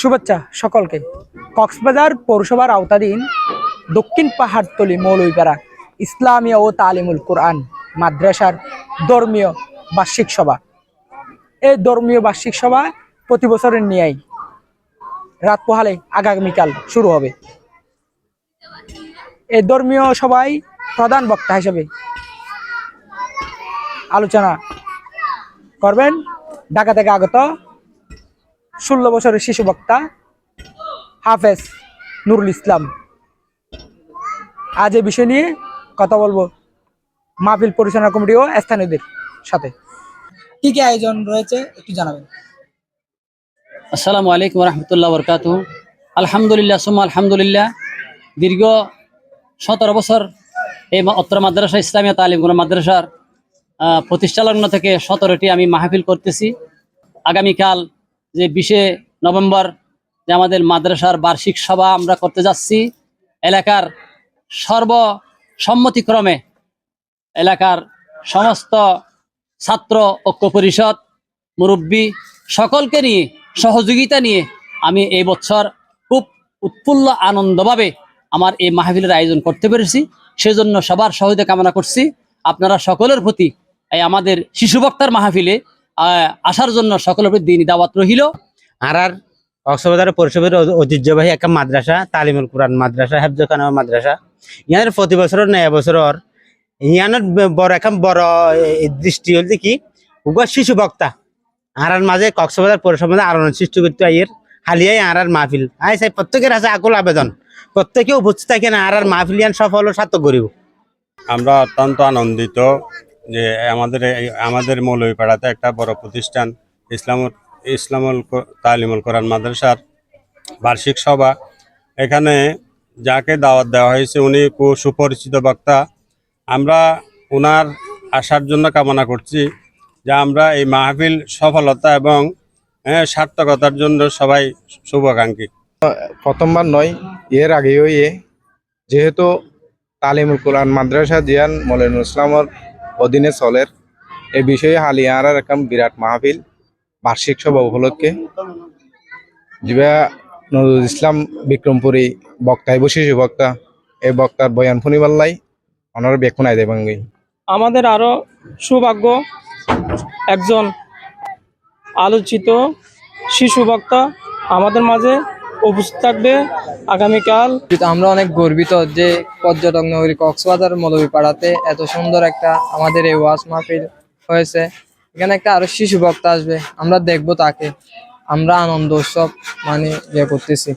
শুভেচ্ছা সকলকে। কক্সবাজার পৌরসভার আওতাধীন দক্ষিণ পাহাড়তলি মৌলভীপাড়া ইসলামীয় ও তালিমুল কোরআন মাদ্রাসার ধর্মীয় বার্ষিক সভা। এই ধর্মীয় বার্ষিক সভা প্রতি বছরের নিয়েই রাত পোহালে আগামীকাল শুরু হবে। এই ধর্মীয় সভায় প্রধান বক্তা হিসেবে আলোচনা করবেন। ঢাকা থেকে আগত ষোলো বছরের শিশু বক্তা হাফেজ নুরুল ইসলাম। আজ এ বিষয় নিয়ে কথা বলব মাহফিল পরিচালনা কমিটি ও স্থানীয়দের সাথে। কি কি আয়োজন রয়েছে একটু জানাবেন। আসসালামু আলাইকুম রহমতুল্লাহ বরকাত আলহামদুলিল্লাহ, সুম্মা আলহামদুলিল্লাহ। দীর্ঘ সতেরো বছর এই উত্তর মাদ্রাসা, ইসলামিয়া তালিমগুলো মাদ্রাসার প্রতিষ্ঠালগ্ন থেকে সতেরোটি আমি মাহফিল করতেছি। আগামীকাল যে বিশে নভেম্বর যে আমাদের মাদ্রাসার বার্ষিক সভা আমরা করতে যাচ্ছি, এলাকার সর্বসম্মতিক্রমে এলাকার সমস্ত ছাত্র ঐক্য পরিষদ, মুরব্বী সকলকে নিয়ে, সহযোগিতা নিয়ে আমি এই বছর খুব উৎফুল্ল আনন্দভাবে আমার এই মাহফিলের আয়োজন করতে পেরেছি। সেজন্য সবার সহযোগিতা কামনা করছি। আপনারা সকলের প্রতি এই আমাদের শিশু বক্তার মাহফিলে আসার জন্য সকলের প্রতি দিন দাওয়াত রহিল। আর আর কক্সবাজার পরিষদের ঐতিহ্যবাহী একটা মাদ্রাসা তালিমুল কোরআন মাদ্রাসা হেফজখানা মাদ্রাসা। ইয়ানের প্রতি বছর নয় বছরর ইয়ানের বড় এখন বড় দৃষ্টি হল কি উগা শিশু বক্তা। আর আর মাঝে কক্সবাজার পৌরসভা আলোড়ন সৃষ্টি করতে আইয়ের হালিয়াই আর আর মাহফিল। আই সাই প্রত্যেকের আছে আকুল আবেদন। প্রত্যেকেও বুঝতে থাকে না আর আর মাহফিল ইয়ান সফল ও সার্থক করিব। আমরা অত্যন্ত আনন্দিত যে আমাদের আমাদের মৌলভীপাড়াতে একটা বড় প্রতিষ্ঠান, ইসলামুল ইসলামুল তালিমুল কোরআন মাদ্রাসার বার্ষিক সভা। এখানে যাকে দাওয়াত দেওয়া হয়েছে উনি সুপরিচিত বক্তা। আমরা ওনার আসার জন্য কামনা করছি যে আমরা এই মাহফিল সফলতা এবং সার্থকতার জন্য সবাই শুভাকাঙ্ক্ষী। প্রথমবার নয়, এর আগেও এ। যেহেতু তালিমুল কোরআন মাদ্রাসা জিয়ান মলিনুল ইসলামর অধীনে চলের এই বিষয়ে হালিয়ার একটা বিরাট মাহফিল, বার্ষিক সভা উপলক্ষে। যিবা নজরুল ইসলাম বিক্রমপুরী বক্তা বসিস বক্তা, এই বক্তার বয়ান শুনিবাল্লাই অনার বেকুন আই দেবাঙ্গি আমাদের আরও সৌভাগ্য, একজন আলোচিত শিশু বক্তা আমাদের মাঝে উপস্থিত থাকবে আগামীকাল। আমরা অনেক গর্বিত যে পর্যটক নগরী কক্সবাজার মৌলভীপাড়াতে এত সুন্দর একটা আমাদের এই ওয়াশ মাহফিল হয়েছে। এখানে একটা আরও শিশু বক্তা আসবে, আমরা দেখব তাকে। আমরা আনন্দ উৎসব মানে ইয়ে করতেছি।